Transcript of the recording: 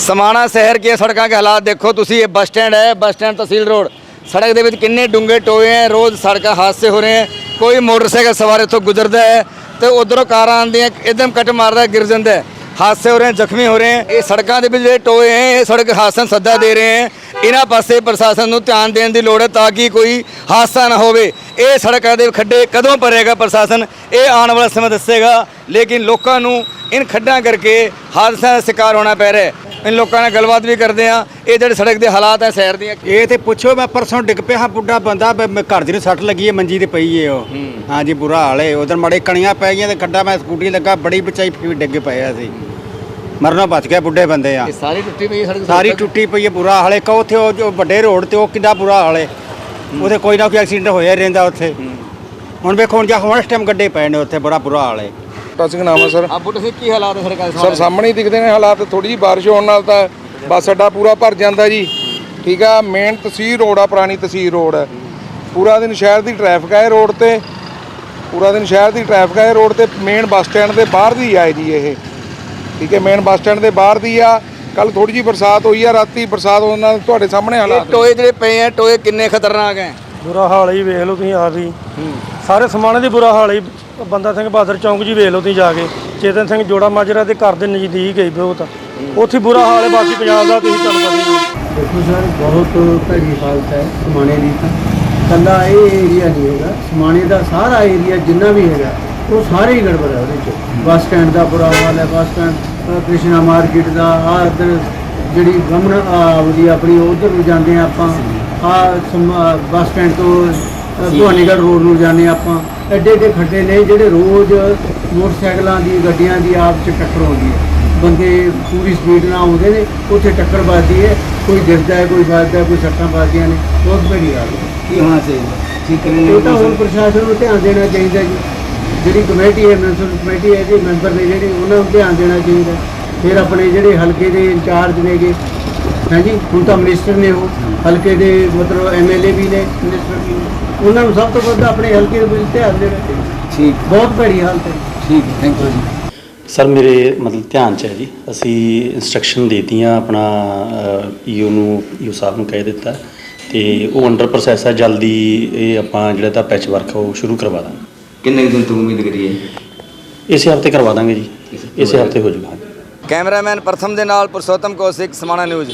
ਸਮਾਣਾ ਸ਼ਹਿਰ ਦੀਆਂ ਸੜਕਾਂ ਦੇ ਹਾਲਾਤ ਦੇਖੋ ਤੁਸੀਂ, ਇਹ ਬੱਸ ਸਟੈਂਡ ਹੈ, ਬੱਸ ਸਟੈਂਡ ਤਹਿਸੀਲ ਰੋਡ। ਸੜਕ ਦੇ ਵਿੱਚ ਕਿੰਨੇ ਡੂੰਘੇ ਟੋਏ ਹੈ, ਰੋਜ਼ ਸੜਕਾਂ ਹਾਦਸੇ ਹੋ ਰਹੇ ਹੈ। ਕੋਈ ਮੋਟਰਸਾਈਕਲ ਸਵਾਰ ਇੱਥੋਂ ਗੁਜ਼ਰਦਾ ਹੈ ਤੇ ਉਧਰੋਂ ਕਾਰਾਂ ਆਉਂਦੀਆਂ, ਇੱਕਦਮ ਕੱਟ ਮਾਰਦਾ, ਗਿਰ ਜਾਂਦਾ ਹੈ। ਹਾਦਸੇ ਹੋ ਰਹੇ ਜ਼ਖਮੀ ਹੋ ਰਹੇ ਹੈ। ਇਹ ਸੜਕਾਂ ਦੇ ਵਿੱਚ ਜਿਹੜੇ ਟੋਏ ਹੈ, ਇਹ ਸੜਕ ਹਾਦਸਾ ਨੂੰ ਸੱਦਾ ਦੇ ਰਹੇ ਹੈ। ਇਹਨਾਂ ਪਾਸੇ ਪ੍ਰਸ਼ਾਸਨ ਨੂੰ ਧਿਆਨ ਦੇਣ ਦੀ ਲੋੜ ਹੈ ਤਾਂ ਕਿ ਕੋਈ ਹਾਦਸਾ ਨਾ ਹੋਵੇ। ਇਹ ਸੜਕਾਂ ਦੇ ਖੱਡੇ ਕਦੋਂ ਭਰੇਗਾ ਪ੍ਰਸ਼ਾਸਨ? ਇਹ ਆਉਣ ਵਾਲਾ ਸਮਾਂ ਦੱਸੇਗਾ। ਲੇਕਿਨ ਲੋਕਾਂ ਨੂੰ ਇਨ ਖੱਡਾਂ ਕਰਕੇ ਹਾਦਸਿਆਂ ਦਾ ਸ਼ਿਕਾਰ ਹੋਣਾ ਪੈ ਰਿਹਾ ਹੈ। ਇਨ ਲੋਕਾਂ ਨਾਲ ਗੱਲਬਾਤ ਵੀ ਕਰਦੇ ਆ ਇਹ ਜਿਹੜੇ ਸੜਕ ਦੇ ਹਾਲਾਤ ਹੈ ਸ਼ਹਿਰ ਦੀਆਂ ਇਹ ਤੇ ਪੁੱਛੋ ਮੈਂ ਪਰਸੋਂ ਡਿੱਗ ਪਿਆ ਹਾਂ ਬੁੱਢਾ ਬੰਦਾ ਬ- ਮੈਂ ਘਰ ਦੀ ਨੂੰ ਸੱਟ ਲੱਗੀ ਹੈ ਮੰਜੀ ਤੇ ਪਈ ਏ ਉਹ। ਹਾਂਜੀ ਬੁਰਾ ਹਾਲ ਏ ਉਧਰ ਮੜੇ ਕਣੀਆਂ ਪੈ ਗਈਆਂ ਤੇ ਖੱਡਾ ਮੈਂ ਸਕੂਟੀ ਲੱਗਾ ਬੜੀ ਬਚਾਈ ਫਿਰ ਡਿੱਗ ਪਿਆ ਸੀ। ਮਰਨੋਂ ਬਚ ਗਿਆ ਬੁੱਢੇ ਬੰਦੇ ਆ। ਇਹ ਸਾਰੀ ਟੁੱਟੀ ਪਈ ਸੜਕ ਸਾਰੀ ਟੁੱਟੀ ਪਈ ਹੈ ਬੁਰਾ ਹਾਲੇ ਕਹੋ ਉੱਥੇ ਉਹ ਜੋ ਵੱਡੇ ਰੋਡ ਤੇ ਉਹ ਕਿੰਨਾ ਬੁਰਾ ਹਾਲ ਏ ਉਹਦੇ ਕੋਈ ਨਾ ਕੋਈ ਐਕਸੀਡੈਂਟ ਹੋਇਆ ਹੀ ਰਹਿੰਦਾ ਉੱਥੇ। ਹੁਣ ਵੇਖੋ ਹੁਣ ਜਾ ਹੁਣ ਇਸ ਟਾਈਮ ਗੱਡੇ ਪਏ ਨੇ ਉੱਥੇ ਬੜਾ ਬੁਰਾ ਹਾਲ ਬੂਟਾ ਸਿੰਘ ਨਾਮ ਹੈ ਸਰ। ਆ ਬੁੱਢੇ ਸਿੰਘ ਕੀ ਹਾਲਾਤ ਹੈ ਸੜਕਾਂ ਦੇ ਸਰ ਸਾਹਮਣੇ। ਹੀ ਦਿਖਦੇ ਨੇ ਹਾਲਾਤ ਥੋੜੀ ਜਿਹੀ ਬਾਰਿਸ਼ ਹੋਣ ਨਾਲ ਤਾਂ ਬੱਸ ਅੱਡਾ ਪੂਰਾ ਭਰ ਜਾਂਦਾ ਜੀ। ਠੀਕ ਆ ਮੇਨ ਤਹਿਸੀਲ ਰੋਡ ਆ ਪੁਰਾਣੀ ਤਹਿਸੀਲ ਰੋਡ। ਹੈ ਪੂਰਾ ਦਿਨ ਸ਼ਹਿਰ ਦੀ ਟ੍ਰੈਫਿਕ ਹੈ ਇਹ ਰੋਡ ਤੇ। ਪੂਰਾ ਦਿਨ ਸ਼ਹਿਰ ਦੀ ਟ੍ਰੈਫਿਕ ਹੈ ਇਹ ਰੋਡ ਤੇ ਮੇਨ ਬੱਸ ਸਟੈਂਡ ਦੇ ਬਾਹਰ ਦੀ ਆ ਜੀ ਇਹ। ਠੀਕ ਹੈ ਮੇਨ ਬੱਸ ਸਟੈਂਡ ਦੇ ਬਾਹਰ ਦੀ ਆ। ਕੱਲ ਥੋੜੀ ਜਿਹੀ ਬਰਸਾਤ ਹੋਈ ਆ ਰਾਤੀ ਬਰਸਾਤ ਹੋਣ ਨਾਲ ਤੁਹਾਡੇ ਸਾਹਮਣੇ ਇਹ ਹਾਲਾਤ ਟੋਏ ਜਿਹੜੇ ਪਏ ਆ ਟੋਏ ਕਿੰਨੇ ਖਤਰਨਾਕ ਹੈ ਬੁਰਾ ਹਾਲ ਹੀ ਵੇਖ ਲਓ ਤੁਸੀਂ ਆਪ ਹੀ। ਸਾਰੇ ਸਮਾਣੇ ਦੀ ਬੁਰਾ ਹਾਲ ਹੀ ਬੰਦਾ ਸਿੰਘ ਬਹਾਦਰ ਚੌਂਕ ਜੀ ਵੇਖ ਲਓ ਤੁਸੀਂ ਜਾ ਕੇ। ਚੇਤਨ ਸਿੰਘ ਜੋੜਾ ਮਾਜਰਾ ਦੇ ਘਰ ਦੇ ਨਜ਼ਦੀਕ ਹੈ ਬਹੁਤ। ਉੱਥੇ ਬੁਰਾ ਹਾਲ ਹੈ, ਬਾਕੀ ਪੰਜਾਬ ਦਾ ਤੁਸੀਂ ਚੱਲ ਪਤਾ ਹੀ ਦੇਖੋ ਸਰ, ਬਹੁਤ ਭੈੜੀ ਹਾਲਤ ਹੈ ਸਮਾਣੇ ਦੀ ਤਾਂ। ਕੱਲਾ ਇਹ ਏਰੀਆ ਨਹੀਂ ਹੈਗਾ। ਸਮਾਣੇ ਦਾ ਸਾਰਾ ਏਰੀਆ ਜਿੰਨਾ ਵੀ ਹੈਗਾ, ਉਹ ਸਾਰੇ ਹੀ ਗੜਬੜ ਹੈ ਉਹਦੇ ਚ। ਬੱਸ ਸਟੈਂਡ ਦਾ ਬੁਰਾ ਹਾਲ ਹੈ, ਬੱਸ ਸਟੈਂਡ ਕ੍ਰਿਸ਼ਨਾ ਮਾਰਕੀਟ ਦਾ, ਆ ਇੱਧਰ ਜਿਹੜੀ ਰਮਨ ਆਵਦੀ ਆਪਣੀ, ਉਧਰ ਨੂੰ ਜਾਂਦੇ ਆ ਆਪਾਂ। ਆ ਬੱਸ ਸਟੈਂਡ ਤੋਂ ਭਵਾਨੀਗੜ੍ਹ ਰੋਡ ਨੂੰ ਜਾਂਦੇ ਹਾਂ ਆਪਾਂ। ਐਡੇ ਐਡੇ ਖੱਡੇ ਨੇ ਜਿਹੜੇ ਰੋਜ਼ ਮੋਟਰਸਾਈਕਲਾਂ ਦੀ ਗੱਡੀਆਂ ਦੀ ਆਪ ਚ ਟੱਕਰ ਹੁੰਦੀ ਹੈ। ਬੰਦੇ ਪੂਰੀ ਸਪੀਡ ਨਾਲ ਆਉਂਦੇ ਨੇ ਉੱਥੇ ਟੱਕਰ ਵੱਜਦੀ ਹੈ। ਕੋਈ ਹੈ ਕੋਈ ਵੱਜਦਾ ਹੈ, ਕੋਈ ਸੱਟਾਂ ਵੱਜਦੀਆਂ ਨੇ। ਬਹੁਤ ਭੈੜੀ ਗੱਲ ਹੈ। ਕੀ ਹੋਣਾ ਚਾਹੀਦਾ? ਠੀਕ ਇਹ ਤਾਂ ਹੁਣ ਪ੍ਰਸ਼ਾਸਨ ਨੂੰ ਧਿਆਨ ਦੇਣਾ ਚਾਹੀਦਾ ਜੀ। ਜਿਹੜੀ ਕਮੇਟੀ ਹੈ ਮਿਊਨਿਸਪਲ ਕਮੇਟੀ ਹੈ ਦੇ ਮੈਂਬਰ ਨੇ ਜਿਹੜੇ ਉਹਨਾਂ ਨੂੰ ਧਿਆਨ ਦੇਣਾ ਚਾਹੀਦਾ। ਫਿਰ ਆਪਣੇ ਜਿਹੜੇ ਹਲਕੇ ਦੇ ਇੰਚਾਰਜ ਨੇਗੇ। ਹਾਂਜੀ ਹੁਣ ਤਾਂ ਮਿਨਿਸਟਰ ਨੇ ਉਹ ਹਲਕੇ ਦੇ ਮਤਲਬ ਐਮਐਲਏ ਵੀ ਨੇ ਮਿਨਿਸਟਰ ਵੀ ਨੇ। ਉਹਨਾਂ ਨੂੰ ਸਭ ਤੋਂ ਵੱਧ ਆਪਣੇ ਹਲਕੇ ਦੇ ਵਿੱਚ ਧਿਆਨ ਦੇਣਾ ਚਾਹੀਦਾ। ਠੀਕ। ਬਹੁਤ ਭੈੜੀ ਹਾਲਤ ਹੈ ਠੀਕ ਥੈਂਕ ਯੂ ਸਰ ਮੇਰੇ ਮਤਲਬ ਧਿਆਨ ਚ ਹੈ ਜੀ। ਅਸੀਂ ਇਨਸਟਰਕਸ਼ਨ ਦੇਤੀਆਂ ਆਪਣਾ ਈਓ ਨੂੰ ਈਓ ਸਾਹਿਬ ਨੂੰ ਕਹਿ ਦਿੱਤਾ। ਤੇ ਉਹ ਅੰਡਰ ਪ੍ਰੋਸੈਸ ਹੈ ਜਲਦੀ ਇਹ ਆਪਾਂ ਜਿਹੜਾ ਤਾਂ ਪੈਚ ਵਰਕ ਉਹ ਸ਼ੁਰੂ ਕਰਵਾ ਦਾਂਗੇ। ਕਿੰਨੇ ਦਿਨ ਤੋਂ ਉਮੀਦ ਕਰੀਏ? ਇਸੇ ਹਫ਼ਤੇ ਕਰਵਾ ਦਾਂਗੇ ਜੀ। ਇਸੇ ਹਫ਼ਤੇ ਹੋ ਜਾਊਗਾ ਕੈਮਰਾਮੈਨ ਪ੍ਰਥਮ ਦੇ ਨਾਲ ਪੁਰਸ਼ੋਤਮ ਕੌਸ਼ਿਕ ਸਮਾਣਾ ਨਿਊਜ਼।